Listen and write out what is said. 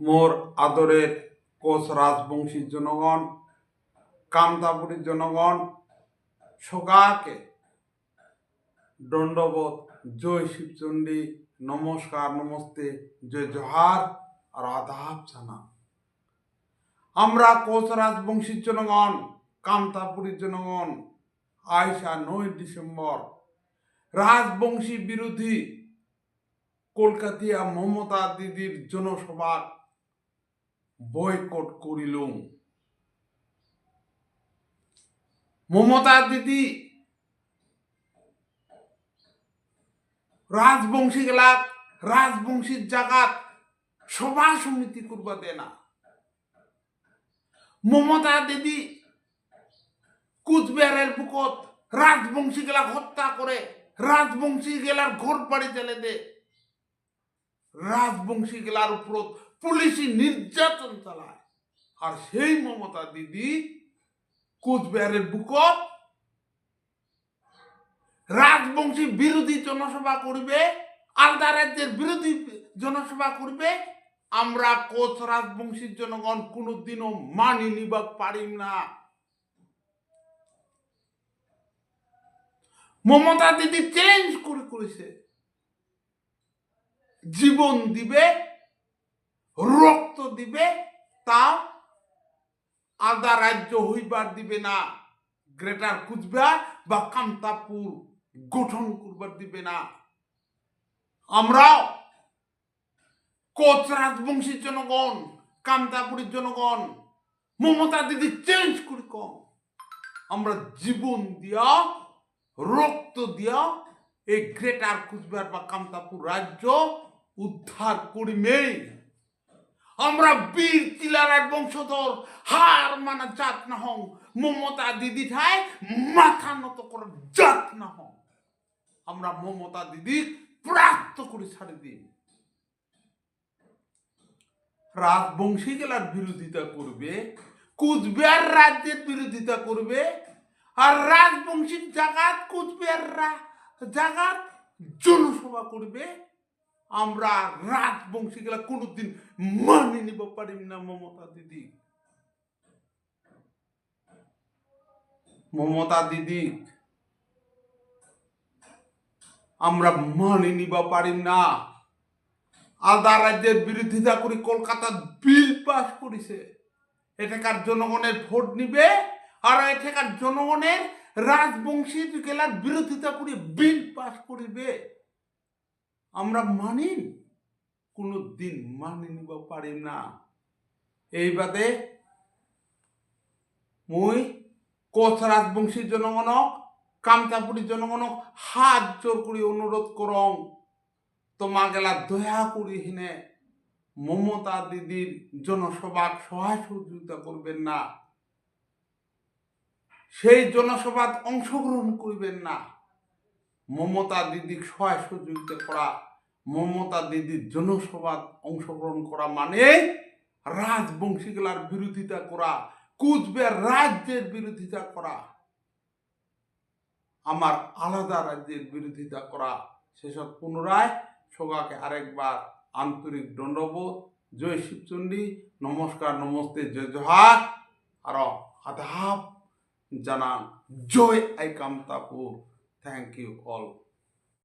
মোর আদরের কোচ রাজবংশীর জনগণ কামতাপুরীর জনগণ সকাকে দণ্ডবোধ, জয় শিবচণ্ডী, নমস্কার, নমস্তে, জয় জোহার আর আদাব জানা আমরা কোচ রাজবংশীর জনগণ কামতাপুরীর জনগণ আয়সা নয় ডিসেম্বর, রাজবংশী বিরোধী কলকাতিয়া মমতা দিদির জনসভা বয়কট করিলুম। মমতা দিদি রাজবংশী গেলাক রাজবংশীর জাগাত সভা সমিতি করবা দে না। মমতা দিদি, কুচবিহারের বুকত রাজবংশী গেলাক হত্যা করে রাজবংশী গেলার ঘর বাড়ি চলে দে। রাজবংশী গেলার উপর পুলিশি নির্যাতন চালায়। আর সেই মমতা দিদি কুচবিহারের বুকত রাজবংশী বিরোধী জনসভা করবে, আলাদা রাজ্যের বিরোধী জনসভা করবে, আমরা কোচ রাজবংশীর জনগণ কোনোদিনও মানি নিবা পারিম না। মমতা দিদি চ্যালেঞ্জ করে করেছে। জীবন দিবে দিবে তা আলাদা রাজ্য হইবার দিবে না, গ্রেটার কুচবিহার বা কামতাপুর গঠন করবার দিবে না। আমরাও কোচ রাজবংশীর জনগণ কামতাপুরের জনগণ, মমতা দিদি চেঞ্জ করি কম। আমরা জীবন দিয়া, রক্ত দিয়া এই গ্রেটার কুচবিহার বা কামতাপুর রাজ্য উদ্ধার করিমেই আমরা বীর চিলারার বংশধর, হার মানা জাত না হং, মমতা দিদি ঠায় মাথা নত করার জাত না হং। আমরা মমতা দিদি প্রাপ্ত করে ছাড়ি দিই রাজবংশী জেলার বিরোধিতা করবে, কুচবিহার রাজ্যের বিরোধিতা করবে, আর রাজবংশীর জাগাত কুচবিহার জাগাত জনসভা করবে। আমরা রাজবংশী গেলা কোনোদিন মানি নিব পারিম না মমতা দিদি। মমতা দিদি, আমরা মানি নিব পারিম না। আলাদা রাজ্যের বিরোধিতা করে কলকাতা বিল পাস করেছে। এটাকার জনগণের ভোট নিবে আর এটাকার জনগণের রাজবংশী গেলার বিরোধিতা করে বিল পাস করিবে। আমরা মানি কোনো দিন মানি নিব পারি না। এই বাদে মুই কোচ রাজবংশীর জনগণক, কামতাপুরী জনগণক হাত জোর করে অনুরোধ করং। তোমা গেলা দয়া করি হিনে মমতা দিদির জনসভার সহায় সহযোগিতা করবেন না। সেই জনসভাত অংশগ্রহণ করবেন না। মমতা দিদির সহায় সহযোগিতা করা, মমতা দিদির জনসভাত অংশগ্রহণ করা মানে রাজবংশীগুলার বিরোধিতা করা, কুচবিহার রাজ্যের বিরোধিতা করা, আমার আলাদা রাজ্যের বিরোধিতা করা। সেসব পুনরায় সগাকে আরেকবার আন্তরিক দণ্ডবোধ। জয় শিবচণ্ডী নমস্কার, নমস্তে, জয় জোহার। আর আদাব জানান জয় আই কামতাপুর। Thank you all.